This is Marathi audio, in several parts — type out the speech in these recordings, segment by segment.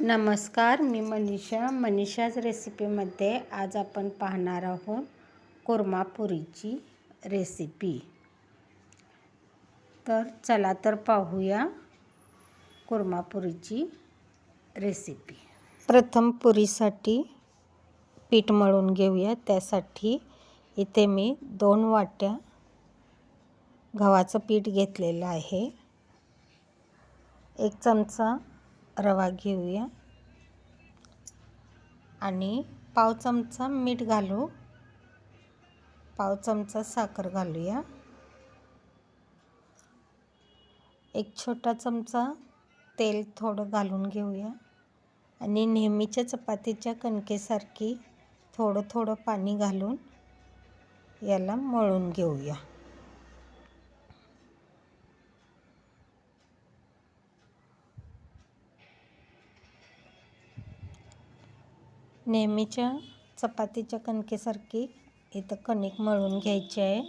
नमस्कार मी मनीषा. मनीषाज रेसिपीमध्ये आज आपण पाहणार आहोत कोरमापुरीची रेसिपी. तर चला तर पाहूया कोरमापुरीची रेसिपी. प्रथम पुरीसाठी पीठ मळून घेऊया. त्यासाठी इथे मी दोन वाट्या गव्हाचं पीठ घेतलेलं आहे. एक चमचा रवा घेऊया. आणि पाव चमचा मीठ घालू. पाव चमचा साखर घालूया. एक छोटा चमचा तेल थोडं घालून घेऊया. आणि नेहमीच्या चपातीच्या कणकेसारखी थोडं थोडं पाणी घालून याला मळून घेऊया. नेहमीच्या चपातीच्या कणकेसारखी इथं कणिक मळून घ्यायची आहे.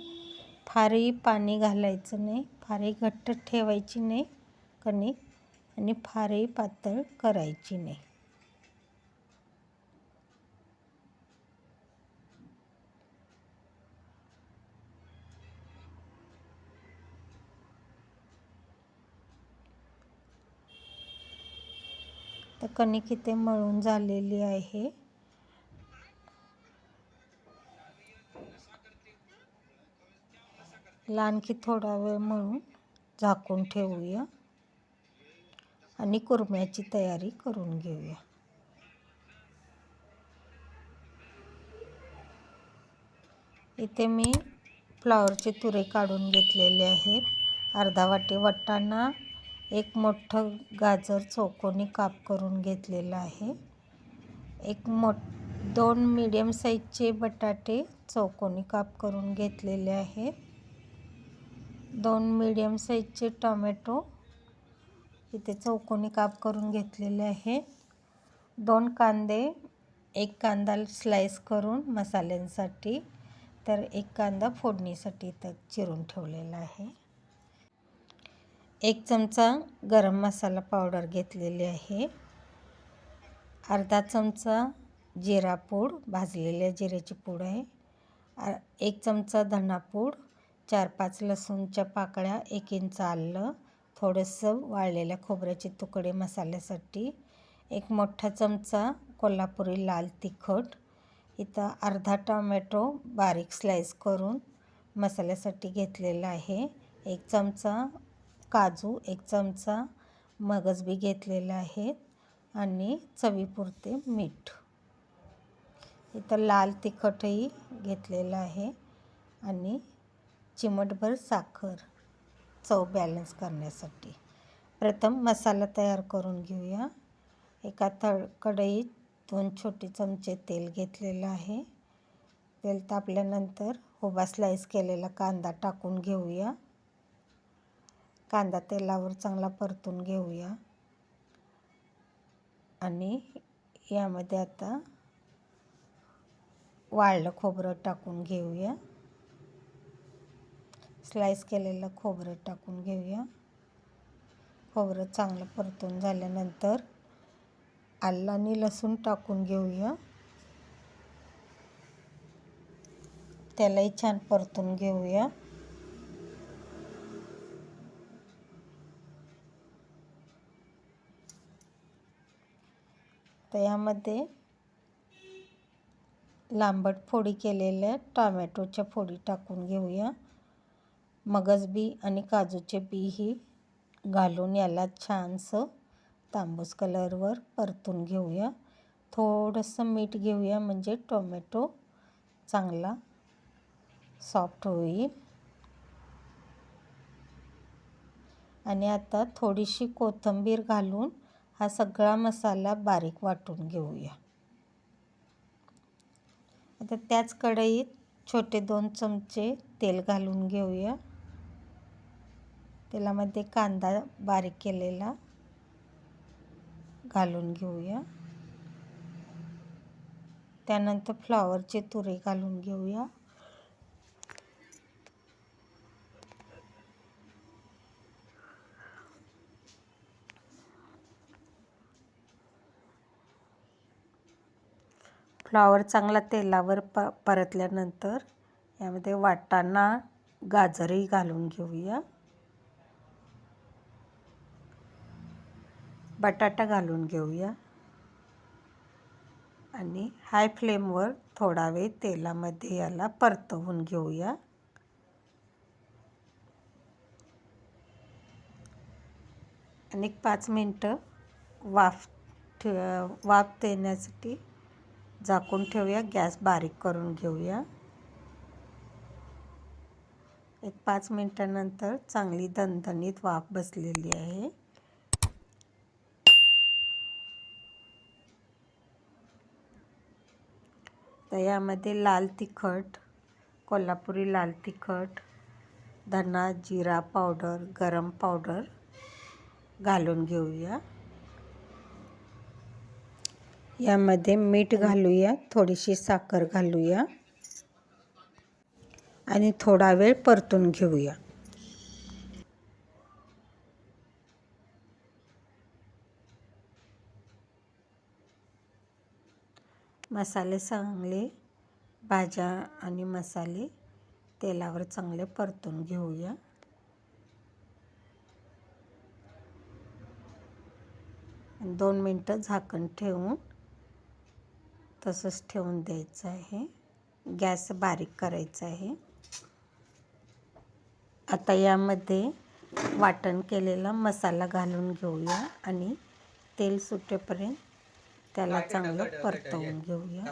फारही पाणी घालायचं नाही फारही घट्ट ठेवायची नाही कणिक आणि फारही पातळ करायची नाही. तर कणिक इथे मळून झालेली आहे. आणखी थोडा वेळ म्हणून झाकून ठेवूया. आणि कुरम्याची तयारी करून घेऊया. इथे मी फ्लावरचे तुरे काढून घेतलेले आहेत. अर्धा वाटी वाटताना एक मोठं गाजर चौकोनी काप करून घेतलेलं आहे. एक मोठ दोन मीडियम साईजचे बटाटे चौकोनी काप करून घेतलेले आहेत. दोन मीडियम साईजचे टोमॅटो इथे चौकोनी काप करून घेतलेले आहे. दोन कांदे एक कांदा स्लाईस करून मसाल्यांसाठी तर एक कांदा फोडणीसाठी इथं चिरून ठेवलेला आहे. एक चमचा गरम मसाला पावडर घेतलेली आहे. अर्धा चमचा जिरा पूड भाजलेल्या जिऱ्याची पूड आहे. एक चमचा धणापूड चार पाच लसूणच्या पाकळ्या एक इंच आलं. थोडंसं वाळलेल्या खोबऱ्याचे तुकडे मसाल्यासाठी एक मोठा चमचा कोल्हापुरी लाल तिखट इथं अर्धा टोमॅटो बारीक स्लाईस करून मसाल्यासाठी घेतलेला आहे. एक चमचा काजू एक चमचा मगजबी घेतलेला आहे आणि चवीपुरते मीठ. इथं लाल तिखटही घेतलेलं आहे आणि चिमटभर साखर चव बॅलन्स करण्यासाठी. प्रथम मसाला तयार करून घेऊया. एका तळ कढईत दोन छोटे चमचे तेल घेतलेलं आहे. तेल तापल्यानंतर उभा स्लाईस केलेला कांदा टाकून घेऊया. कांदा तेलावर चांगला परतून घेऊया. आणि यामध्ये आता वाळलं खोबरं टाकून घेऊया. स्लाईस केलेलं खोबरं टाकून घेऊया. खोबरं चांगलं परतून झाल्यानंतर आलं आणि लसूण टाकून घेऊया. त्यालाही छान परतून घेऊया. तर यामध्ये लांबट फोडी केलेल्या टॉमॅटोच्या फोडी टाकून घेऊया. मगजबी आणि काजूचे बीही घालून याला छानसं तांबूस कलरवर परतून घेऊया. थोडंसं मीठ घेऊया म्हणजे टोमॅटो चांगला सॉफ्ट होईल. आणि आता थोडीशी कोथिंबीर घालून हा सगळा मसाला बारीक वाटून घेऊया. आता त्याच कढईत छोटे दोन चमचे तेल घालून घेऊया. तेलामध्ये कांदा बारीक केलेला घालून घेऊया. त्यानंतर फ्लॉवरचे तुरे घालून घेऊया. फ्लॉवर चांगला तेलावर प परतल्यानंतर यामध्ये वाटाणा गाजरही घालून घेऊया. बटाटा घालून घेऊया. आणि हाय फ्लेमवर थोडा वेळ तेलामध्ये याला परतवून घेऊया. आणि पाच मिनटं वाफ ठे वाफ देण्यासाठी झाकून ठेवूया. गॅस बारीक करून घेऊया. एक पाच मिनटानंतर चांगली दणदणीत वाफ बसलेली आहे. तर यामध्ये लाल तिखट कोल्हापुरी लाल तिखट धना जिरा पावडर गरम पावडर घालून घेऊया. यामध्ये मीठ घालूया थोडीशी साखर घालूया आणि थोडा वेळ परतून घेऊया. मसाले चांगले भाज्या आणि मसाले तेलावर चांगले परतून घेऊया. दोन मिनटं झाकण ठेवून तसंच ठेवून द्यायचं आहे. गॅस बारीक करायचा आहे. आता यामध्ये वाटण केलेला मसाला घालून घेऊया आणि तेल सुटेपर्यंत त्याला चांगलं परतवून घेऊया.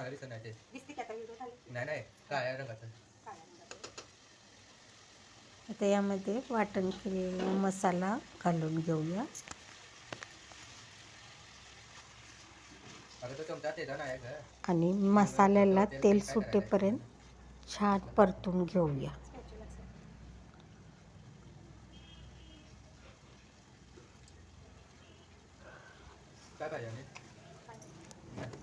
आता यामध्ये वाटण केलेला मसाला घालून घेऊया. आणि मसाल्याला तेल सुटेपर्यंत छान परतून घेऊया काय पाहिजे आज पण आज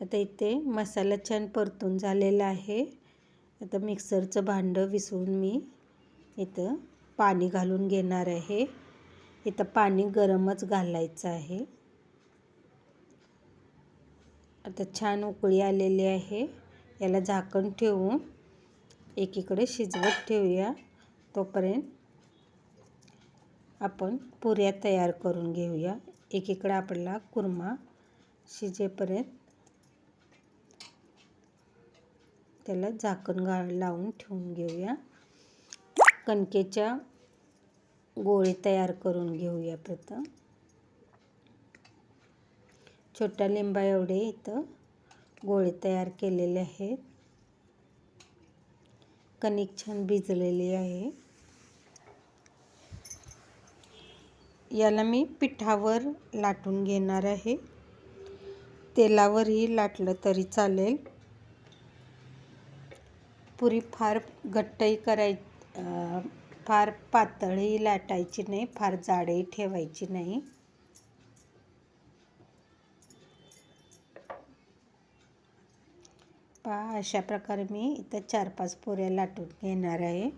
आता इथे मसाला छान परतून झालेला आहे. आता मिक्सरचं भांडं विसरून मी इथं पाणी घालून घेणार आहे. इथं पाणी गरमच घालायचं आहे. आता छान उकळी आलेली आहे. याला झाकण ठेवून एकीकडे शिजवत ठेवूया. तोपर्यंत आपण पुऱ्या तयार करून घेऊया. एकीकडे आपला कुर्मा शिजेपर्यंत त्याला झाकण गा लावून ठेवून घेऊया. कणकेच्या गोळे तयार करून घेऊया प्रथम. छोट्या लिंबा एवढे इथं गोळे तयार केलेले आहेत. कणिक छान भिजलेली आहे. याला मी पिठावर लाटून घेणार आहे. तेलावरही लाटलं तरी चालेल. पुरी फार घट्टही कराय फार पातळही लाटायची नाही फार जाडही ठेवायची नाही. पहा अशा प्रकारे मी इथं चार पाच पोऱ्या लाटून घेणार आहे.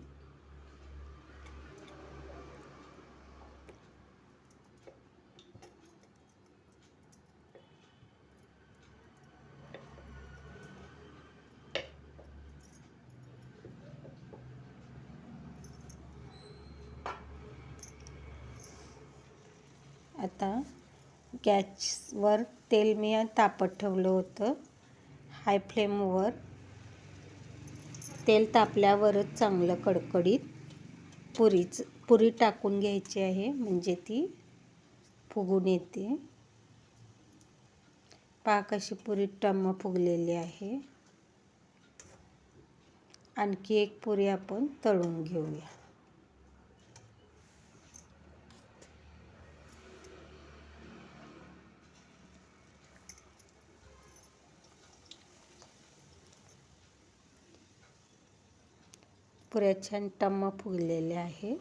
आता गॅसवर तेल मी तापत ठेवलं होतं. हाय फ्लेमवर. तेल तापल्यावरच चांगलं कडकडीत पुरीच पुरी टाकून घ्यायची आहे. म्हणजे ती फुगून येते. पाक अशी पुरी टम्म फुगलेली आहे. आणखी एक पुरी आपण तळून घेऊया. पुऱ्या छान टम्मा फुगलेल्या आहे.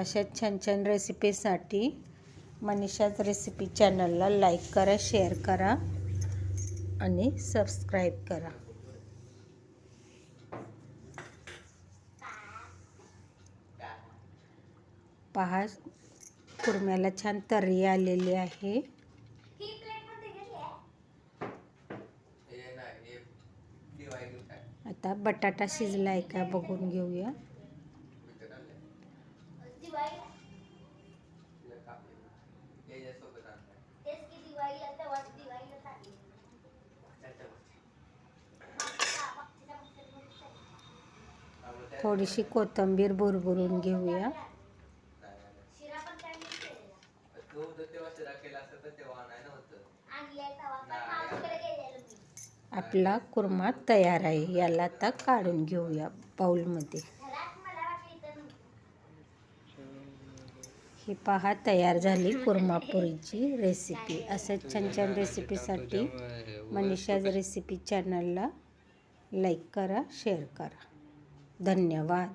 अशा छान छान रेसिपीसाठी मनीषाच रेसिपी चॅनलला लाईक करा शेअर करा आणि सबस्क्राईब करा. पहा कुरम्याला छान तर्री आलेली आहे हे नाही हे दिवाळी घेऊन काय आता. बटाटा शिजला आहे का बघून घेऊया. थोडीशी कोथिंबीर बुरबुरून घेऊया. तेव्हा शिरा केला असता तर तेव्हा नाही नव्हतं आपला कुर्मा तयार आहे. याला आता काढून घेऊया बाऊलमध्ये ही पहा तयार झाली कुर्मापुरीची रेसिपी असं छान छान रेसिपीसाठी मनीषाज रेसिपी चॅनलला लाईक करा शेअर करा. धन्यवाद.